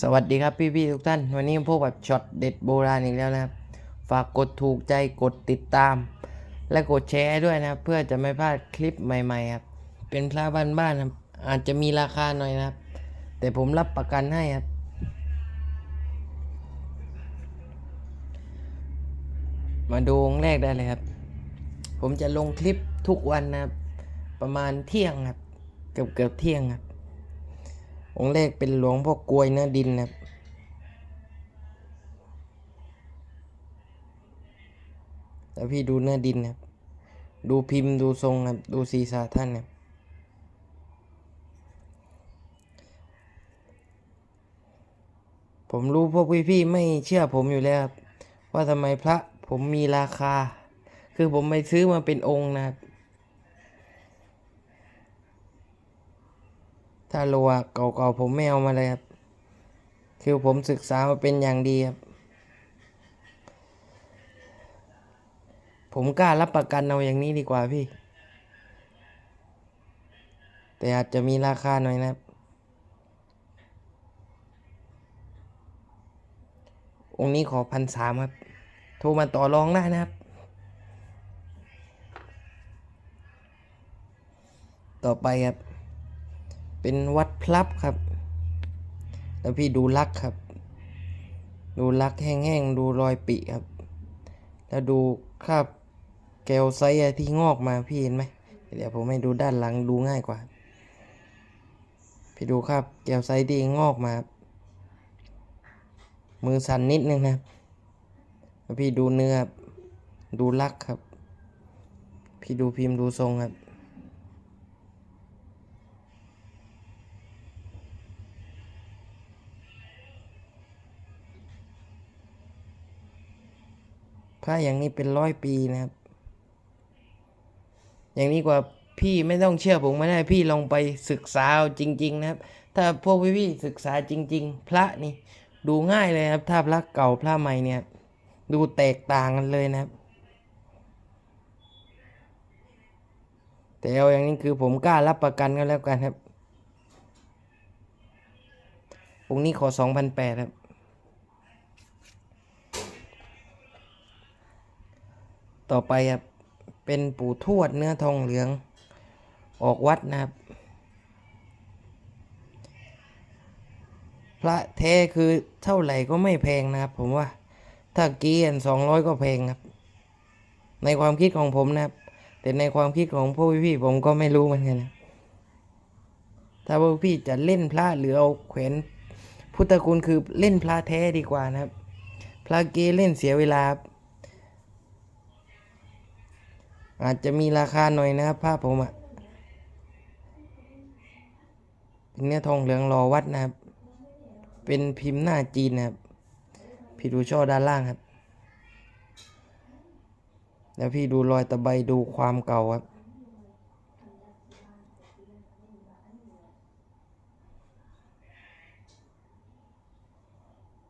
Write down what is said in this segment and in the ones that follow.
สวัสดีครับพี่ๆทุกท่าน วันนี้พบกับช็อตเด็ดโบราณอีกแล้วนะครับ ฝากกดถูกใจกดติดตาม และกดแชร์ด้วยนะครับ เพื่อจะไม่พลาดคลิปใหม่ๆครับ เป็นพระบ้านๆครับอาจจะมีราคาหน่อยนะครับ แต่ผมรับประกันให้ครับ มาดูองค์แรกได้เลยครับ ผมจะลงคลิปทุกวันนะครับ ประมาณเที่ยงครับ เกือบเกือบเที่ยงครับ องค์แรกเป็นหลวงพ่อกลวยเนื้อดินนะครับแล้วพี่ดูเนื้อดินนะครับ ดูพิมพ์ดูทรงครับ ดูศีรษะท่านครับผมรู้พวกพี่ๆไม่เชื่อผมอยู่แล้วครับ ว่าทำไมพระผมมีราคา คือผมไปซื้อมาเป็นองค์นะครับ ถ้าโลอะเก่าๆผมไม่เอามาเลยครับ คือผมศึกษามาเป็นอย่างดีครับ ผมกล้ารับประกันเอาอย่างนี้ดีกว่าพี่ แต่อาจจะมีราคาหน่อยนะครับ องค์นี้ขอพันสามครับ โทรมาต่อรองได้นะครับต่อไปครับ เป็นวัดพลับครับ แล้วพี่ดูลักครับ ดูลักแห้งๆ ดูรอยปิครับ แล้วดูคราบแกลไซต์ที่งอกมาพี่เห็นไหม เดี๋ยวผมให้ดูด้านหลังดูง่ายกว่า พี่ดูครับแกลไซต์ที่งอกมาครับมือสั่นนิดนึงนะครับแล้วพี่ดูเนื้อดูลักครับ พี่ดูพิมพ์ดูทรงครับ พระอย่างนี้เป็นร้อยปีนะครับ อย่างนี้กว่าพี่ไม่ต้องเชื่อผมไม่ได้พี่ลองไปศึกษาจริง ๆ นะครับ ถ้าพวกพี่ๆศึกษาจริง ๆ พระนี่ดูง่ายเลยครับ ถ้าพระเก่าพระใหม่เนี่ย ดูแตกต่างกันเลยนะครับ แต่เอาอย่างนี้คือผมกล้ารับประกันก็แล้วกันครับองค์นี้ขอสองพันแปดครับ ต่อไปครับเป็นปู่ทวดเนื้อทองเหลือง ออกวัดนะครับ พระแท้คือเท่าไหร่ก็ไม่แพงนะครับ ผมว่า ถ้าเกียนสองร้อยก็แพงครับ ในความคิดของผมนะครับ แต่ในความคิดของพวกพี่ผมก็ไม่รู้เหมือนกันนะถ้าพวกพี่จะเล่นพระหรือเอาแขวนพุทธคุณคือเล่นพระแท้ดีกว่านะครับ พระเกเล่นเสียเวลา อาจจะมีราคาหน่อยนะครับผ้าผมอะ่ะเป็นเนื้อทองเหลืองรอวัดนะครับ เป็นพิมพ์หน้าจีนนะครับพี่ดูช่อด้านล่างครับ แล้วพี่ดูรอยตะไบดูความเก่าครับ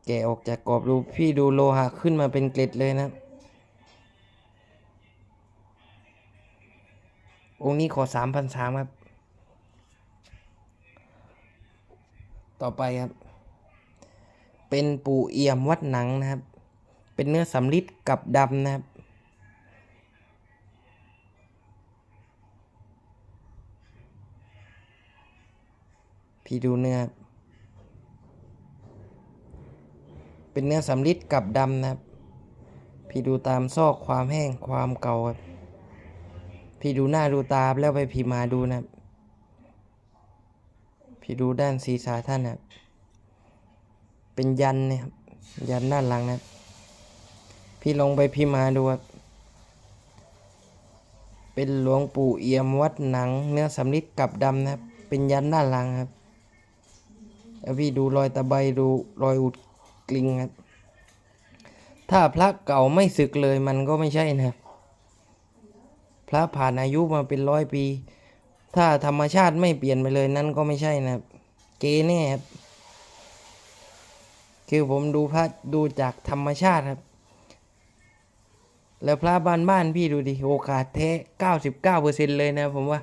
แกะออกจากกรอบดูพี่ดูโลหะขึ้นมาเป็นเกล็ดเลยนะครับ องค์นี้ขอสามพันสามครับ ต่อไปครับ เป็นปู่เอี่ยมวัดหนังนะครับ เป็นเนื้อสำลิดกับดำนะครับ พี่ดูเนื้อครับเป็นเนื้อสำลิดกับดำนะครับ พี่ดูตามซอกความแห้งความเก่าครับ พี่ดูหน้าดูตาแล้วไปพิมพ์มาดูนะพี่ดูด้านศีรษะท่านนะเป็นยันนะครับยันด้านหลังนะพี่ลงไปพิมพ์มาดูครับเป็นหลวงปู่เอี่ยมวัดหนัง เนื้อสำลิดกับดำนะครับ เป็นยันด้านหลังครับแล้วพี่ดูรอยตะไบดูรอยอุดกลิงครับถ้าพระเก่าไม่สึกเลยมันก็ไม่ใช่นะครับ พระผ่านอายุมาเป็นร้อยปี ถ้าธรรมชาติไม่เปลี่ยนไปเลยนั่นก็ไม่ใช่นะครับ เกแน่ครับ คือผมดูพระดูจากธรรมชาติครับ แล้วพระบ้านบ้านพี่ดูดิโอกาสแท้เก้าสิบเก้าเปอร์เซ็นเลยนะผมว่า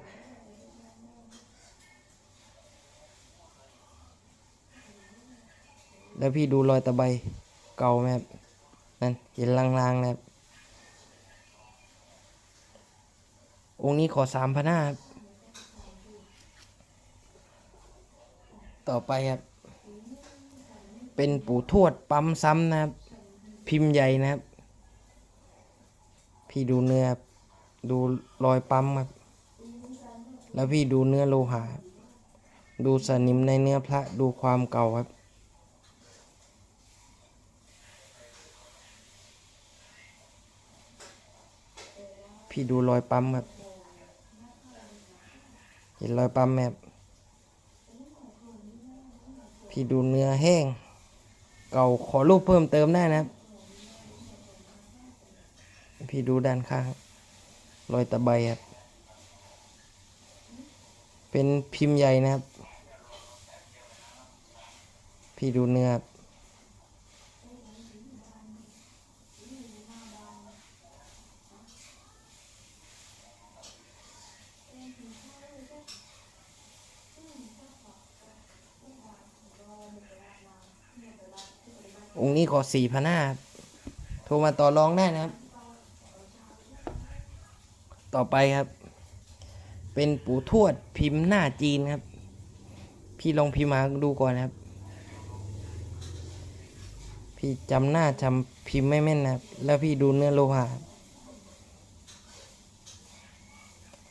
แล้วพี่ดูรอยตะไบเก่าไหมครับนั่นเห็นลางๆนะครับ องค์นี้ขอสามพันห้าต่อไปครับ เป็นปู่ทวดปั๊มซ้ำนะครับ พิมพ์ใหญ่นะครับ พี่ดูเนื้อดูรอยปั๊มครับ แล้วพี่ดูเนื้อโลหะ ดูสนิมในเนื้อพระดูความเก่าครับพี่ดูรอยปั๊มครับ เห็นรอยปั๊มไหมบพี่ดูเนื้อแห้ง เก่าขอรูปเพิ่มเติมได้นะครับพี่ดูด้านข้างครับรอยตะไบครับ เป็นพิมพ์ใหญ่นะครับ พี่ดูเนื้อครับ องค์นี้ขอสี่พันห้าโทรมาต่อรองได้นะครับ ต่อไปครับ เป็นปู่ทวดพิมพ์หน้าจีนครับ พี่ลองพิมพ์มาดูก่อนนะครับ พี่จำหน้าจำพิมพ์ไม่แม่นนะครับ แล้วพี่ดูเนื้อโลหะ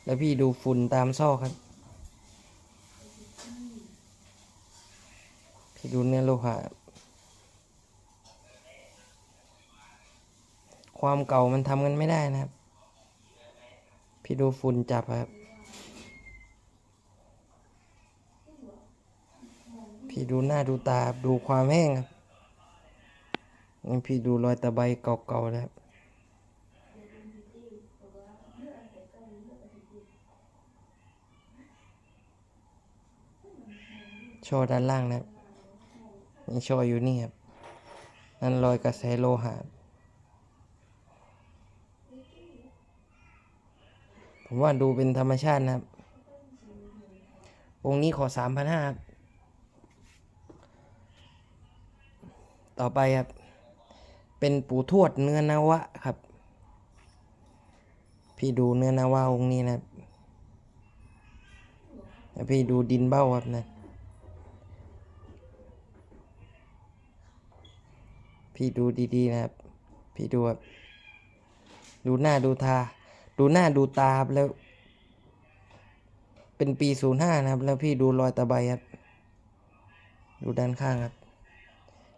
แล้วพี่ดูฝุ่นตามซอกครับ พี่ดูเนื้อโลหะ ความเก่ามันทำกันไม่ได้นะครับ พี่ดูฝุ่นจับครับ พี่ดูหน้าดูตาดูความแห้งครับนี่พี่ดูรอยตะไบเก่าๆแล้วครับโช่อด้านล่างนะครับนี่โช่ออยู่นี่ครับ นั่นรอยกระแสโลหะ ผมว่าดูเป็นธรรมชาตินะครับองค์นี้ขอสามพันห้าต่อไปครับ เป็นปู่ทวดเนื้อนวะครับ พี่ดูเนื้อนวะองค์นี้นะครับพี่ดูดินเบ้าครับนะ พี่ดูดีๆนะครับ พี่ดูครับ ดูหน้าดูตา ดูหน้าดูตาครับแล้ว เป็นปีศูนย์ห้านะครับ แล้วพี่ดูรอยตะไบครับ ดูด้านข้างครับ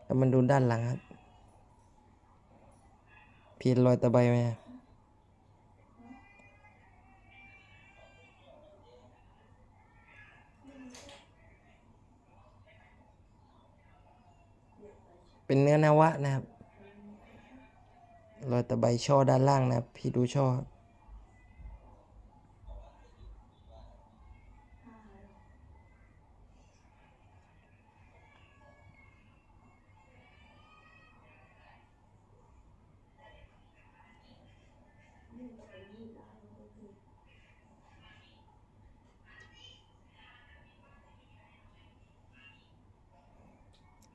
แล้วมันดูด้านหลังครับ พี่รอยตะไบไหมเป็นเนื้อนวะนะครับ รอยตะไบช่อด้านล่างนะครับ พี่ดูช่อครับ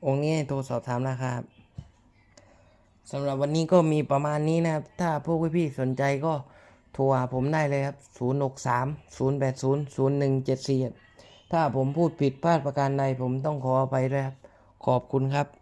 องค์นี้ให้โทรสอบถามราคาครับสำหรับวันนี้ก็มีประมาณนี้นะครับ ถ้าพวกพี่ๆสนใจก็โทรหาผมได้เลยครับ 0 6 3 0 8 0 0 1 7 4 ถ้าผมพูดผิดพลาดประการใดผมต้องขออภัยด้วยครับ ขอบคุณครับ